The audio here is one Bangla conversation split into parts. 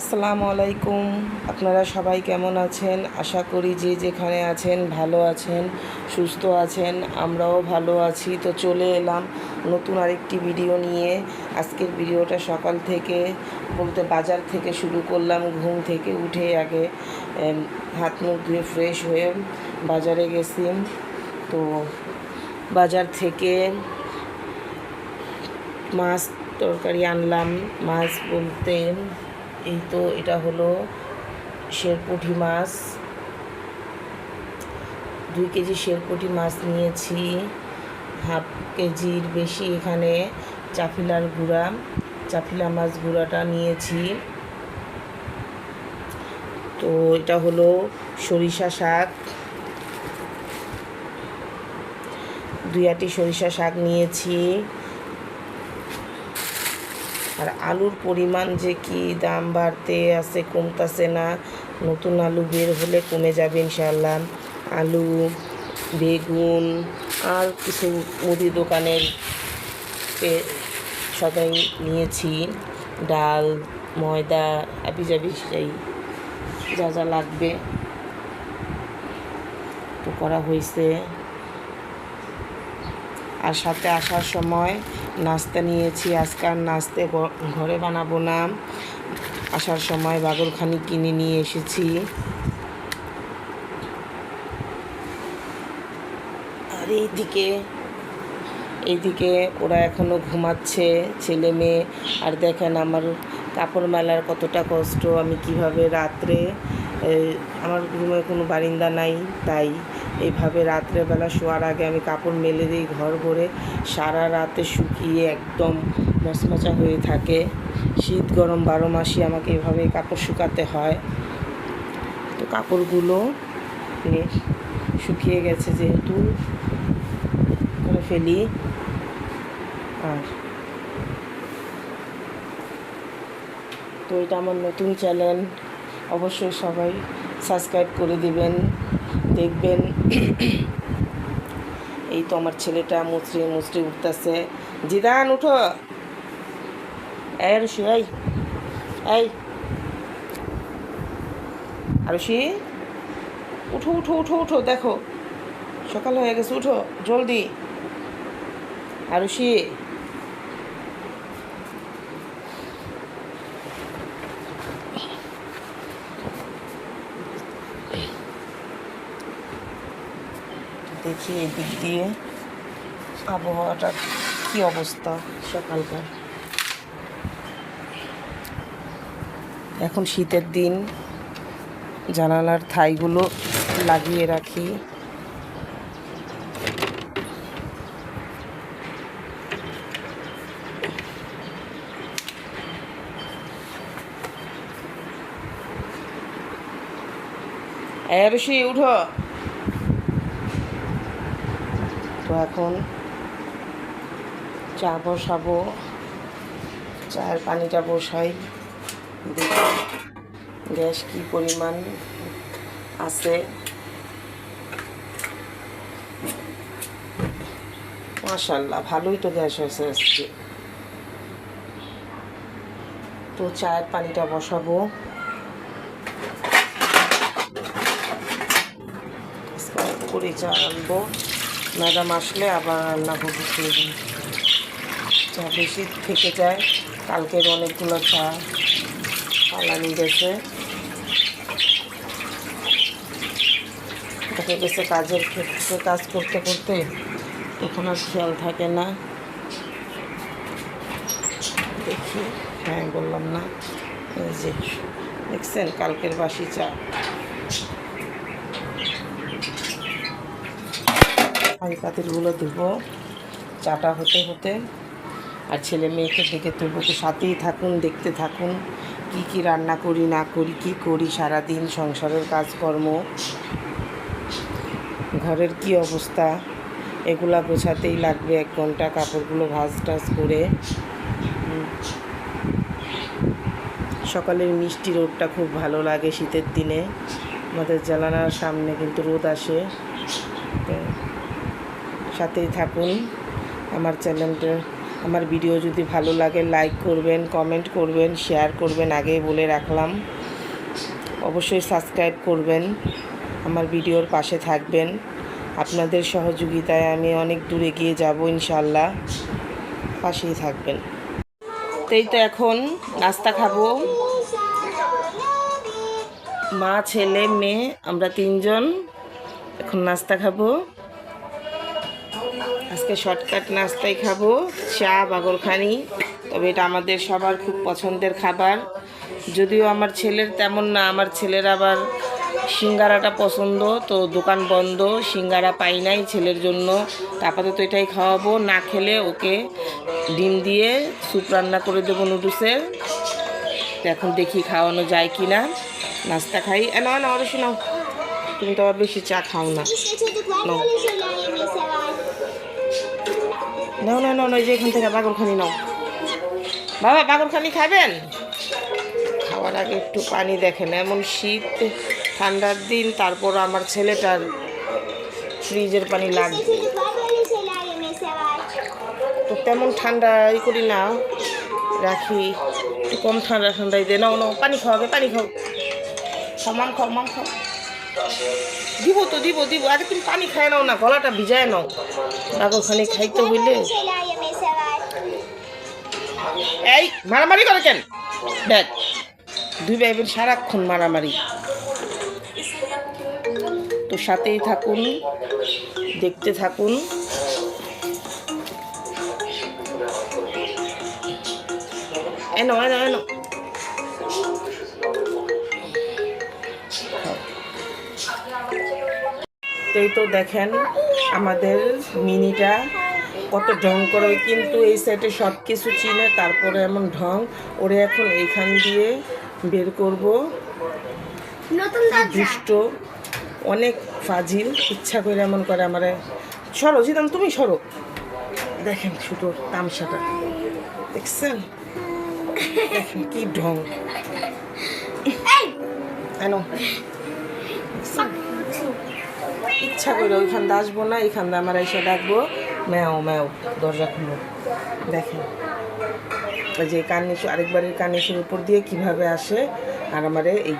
আসসালামু আলাইকুম। আপনারা সবাই কেমন আছেন? আশা করি যে যেখানে আছেন ভালো আছেন, সুস্থ আছেন, আমরাও ভালো আছি। তো চলে এলাম নতুন আরেকটি ভিডিও নিয়ে। আজকের ভিডিওটা সকাল থেকে বলতে বাজার থেকে শুরু করলাম, ঘুম থেকে উঠে আগে হাত মুখ ধুয়ে ফ্রেশ হয়ে বাজারে গেছি। তো বাজার থেকে মাছ তরকারি আনলাম। মাছ বলতে এই তো এটা হলো শেরপুঁটি মাছ। দুই কেজি শেরপুঁটি মাছ নিয়েছি, হাফ কেজির বেশি এখানে চাফিলার গুঁড়া। চাফিলা মাছ গুঁড়াটা নিয়েছি। তো এটা হলো সরিষা শাক। দুই আটি সরিষা শাক নিয়েছি। আর আলুর পরিমাণ যে কি দাম বাড়তে আছে, কমতাছে না, নতুন আলু বের হলে কমে যাবে ইনশাল্লাহ আলু, বেগুন, আর কিছু মুদি দোকানের সবাই নিয়েছি। ডাল, ময়দা, আবি জাবি সেই যা যা লাগবে। তো করা হয়েছে। আর সাথে আসার সময় নাস্তা নিয়েছি। আজকে আর নাস্তে ঘরে বানাবো না। আসার সময় বাগরখানি কিনে নিয়ে এসেছি। আর এইদিকে এইদিকে ওরা এখনও ঘুমাচ্ছে, ছেলে মেয়ে। আর দেখেন আমার কাপড় মেলার কতটা কষ্ট, আমি কীভাবে রাত্রে আমার রুমে কোনো বারিন্দা নাই, তাই এইভাবে রাত্রেবেলা শোয়ার আগে আমি কাপড় মেলে দিই, ঘর ভরে সারা রাতে শুকিয়ে একদম মচমচা হয়ে থাকে। শীত গরম বারো মাসই আমাকে এভাবে কাপড় শুকাতে হয়। তো কাপড়গুলো শুকিয়ে গেছে যেহেতু, করে ফেলি। আর তো এটা আমার নতুন চ্যানেল, অবশ্যই সবাই সাবস্ক্রাইব করে দিবেন। দেখবেন। এই তো আমার ছেলেটা মুচড়ে মুচড়ে উঠতেছে। জিদান, উঠো। এই রুশি এই এই। আরুষি উঠো উঠো উঠো উঠো, দেখো। সকাল হয়ে গেছে, উঠো, জলদি। আরুষি দেখি এই দিক দিয়ে। আবহাওয়াটার কি অবস্থা? সকালকার। এখন শীতের দিন। জানালার থাইগুলো লাগিয়ে রাখি। এরসি উঠো তো এখন চা বসাবো। চায়ের পানিটা বসাই। গ্যাস কি পরিমাণ আছে। মাশাল্লাহ ভালোই তো গ্যাস হয়েছে আজকে। তো চায়ের পানিটা বসাবো। করে চা আনব। ম্যাডাম আসলে আবার রান্না করব প্রয়োজন চা বেশি থেকে যায়, কালকের অনেকগুলো চা পালানি গেছে। দেখা গেছে কাজের ক্ষেত্রে কাজ করতে করতে তখন আর খেয়াল থাকে না। দেখি হ্যাঁ বললাম না। এই যে, দেখছেন কালকের বাসি চা। হাঁড়ি পাতিলগুলো ধুবো। চাটা হতে হতে। আর ছেলে মেয়েকে ডেকে তুলবো। তো সাথেই থাকুন, দেখতে থাকুন। কি কি রান্না করি, না করি, কি করি, সারাদিন সংসারের কাজকর্ম। ঘরের কি অবস্থা? এগুলা গোছাতেই লাগবে এক ঘণ্টা কাপড়গুলো ভাজ টাজ করে। সকালের মিষ্টি রোদটা খুব ভালো লাগে শীতের দিনে। আমাদের জানালার সামনে কিন্তু রোদ আসে। তো সাথেই থাকুন। আমার চ্যানেলটা, আমার ভিডিও যদি ভালো লাগে লাইক করবেন কমেন্ট করবেন শেয়ার করবেন, আগেই বলে রাখলাম। অবশ্যই সাবস্ক্রাইব করবেন, আমার ভিডিওর পাশে থাকবেন। আপনাদের সহযোগিতায় আমি অনেক দূরে গিয়ে যাব ইনশাল্লাহ পাশেই থাকবেন। তো এই তো এখন নাস্তা খাব। মা, ছেলে, মেয়ে, আমরা তিনজন। এখন নাস্তা খাব। আজকে শর্টকাট নাস্তাই খাব, চা, বাগরখানি, তবে এটা আমাদের সবার খুব পছন্দের খাবার। যদিও আমার ছেলের তেমন না, আমার ছেলের আবার সিঙ্গারাটা পছন্দ, তো দোকান বন্ধ, সিঙ্গারা পাই নাই ছেলের জন্য। আপাতত এটাই খাওয়াবো, না খেলে ওকে ডিম দিয়ে স্যুপ রান্না করে দেবো নুডলসের এখন দেখি খাওয়ানো যায় কি না নাস্তা খাই। না না ওরা শোনাও। তুমি তো আবার বেশি চা খাও না. নাও না না নয় যে এখান থেকে বাগরখানি নাও। বাবা বাগরখানি খাবেন? খাওয়ার আগে একটু পানি দেখেন, এমন শীত, ঠান্ডার দিন, তারপর আমার ছেলেটার ফ্রিজের পানি লাগবে। তো তেমন ঠান্ডা ই করি না, রাখি, একটু কম ঠান্ডা ঠান্ডাই দে। নাও নাও, পানি খাওয়াবে পানি খাও। খাও, মাম খাও মাম খাও। দিব তো, দিব দিব। আগে তুমি পানি খাই নাও না, গলাটা ভিজায় নাও। বাগরখানি খাইতে হইলে। এই, মারামারি করে কেন? দেখ, দুই ভাই বোন সারাক্ষণ মারামারি। তো সাথেই থাকুন, দেখতে থাকুন। এনো এনো এনো এই তো দেখেন আমাদের মিনিটা কত ঢং করে কিন্তু এই সাইডে সব কিছু চিনে তারপরে এমন ঢং ওরে এখন এইখান দিয়ে বের করব। দুষ্ট অনেক ফাজিল ইচ্ছা করে এমন করে আমার সরো জিদান তুমি সরো। দেখেন ছোট তামসাটা। দেখছেন? দেখেন কি ঢং। কেন ইচ্ছা করে ওইখান দিয়ে আসব না এইখান দিয়ে আমার এসে ডাকবো। ম্যাও ম্যাও দরজা খুলো। দেখেন ওই যে কান্নিশু আরেকবারের কান্নিশুর উপর দিয়ে কীভাবে আসে আর আমারে এই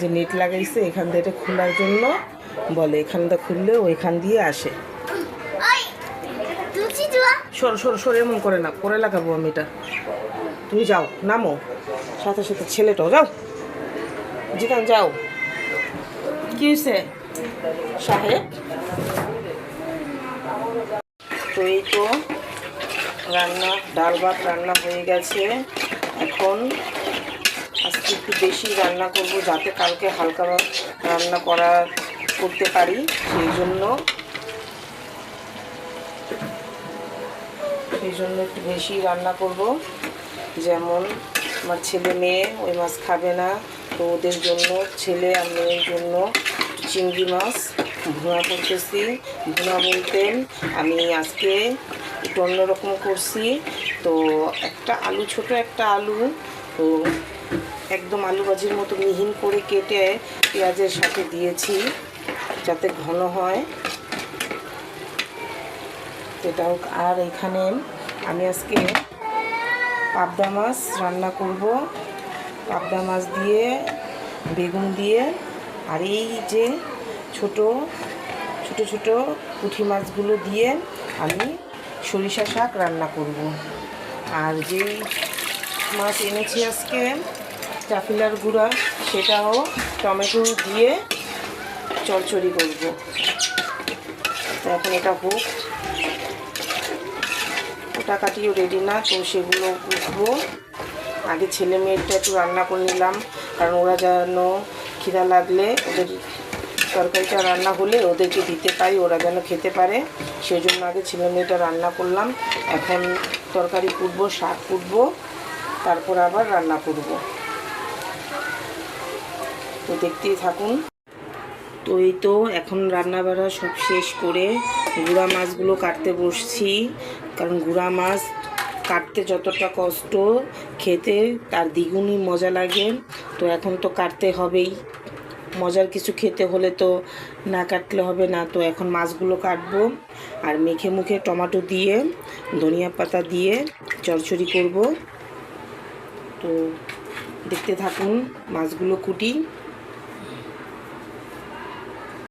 যে নেট লাগাইছে এখান দিয়ে এটা খোলার জন্য বলে এখানটা খুললে ওইখান দিয়ে আসে। সর সর সর এমন করে না পরে লাগাবো আমি এটা। তুমি যাও নামো। সাথে সাথে ছেলেটাও যাও। জিকান যাও। কি হয়েছে সাহেব। তো এই তো রান্না, ডাল ভাত রান্না হয়ে গেছে। এখন আজকে একটু বেশি রান্না করব যাতে কালকে হালকা রান্না করা করতে পারি, সেই জন্য। সেই জন্য একটু বেশি রান্না করব। যেমন আমার ছেলে মেয়ে, ওই মাছ খাবে না, তো ওদের জন্য, ছেলে আর মেয়ের জন্য চিংড়ি মাছ ভুনা করতেছি। ভুনা বলতে আমি আজকে একটু অন্যরকম করছি। তো একটা আলু, ছোট একটা আলু। তো একদম আলু ভাজির মতো মিহিন করে কেটে পেঁয়াজের সাথে দিয়েছি, যাতে ঘন হয়। এটা হোক, আর এখানে আমি আজকে পাবদা মাছ রান্না করব। পাবদা মাছ দিয়ে, বেগুন দিয়ে, আর এই যে ছোট ছোট ছোট পুঁটি মাছগুলো দিয়ে আমি সরিষা শাক রান্না করব। আর যেই মাছ এনেছি আজকে, চাফিলার গুঁড়া, সেটাও টমেটো দিয়ে চড়চড়ি করব। এখন এটা হোক। ওটা কাটিও রেডি না, তো সেগুলো কুটবো আগে ছেলে মেয়েরটা একটু রান্না করে নিলাম, কারণ ওরা যেন খিদা লাগলে ওদের তরকারিটা রান্না হলে ওদেরকে দিতে পারি, ওরা যেন খেতে পারে। সেই জন্য আগে ছেলে মেয়েটা রান্না করলাম। এখন তরকারি কুটবো, শাক কুটবো, তারপর আবার রান্না করব। তো দেখতেই থাকুন। তো এই তো এখন রান্না বাড়া সব শেষ করে গুঁড়া মাছগুলো কাটতে বসছি। কারণ গুঁড়া মাছ কাটতে যতটা কষ্ট, খেতে তার দ্বিগুণই মজা লাগে। তো এখন তো কাটতে হবেই। মজার কিছু খেতে হলে তো না কাটলে হবে না। তো এখন মাছগুলো কাটবো আর মেখে মুখে টমাটো দিয়ে, ধনিয়া পাতা দিয়ে চড়চড়ি করব। তো দেখতে থাকুন মাছগুলো কুটি।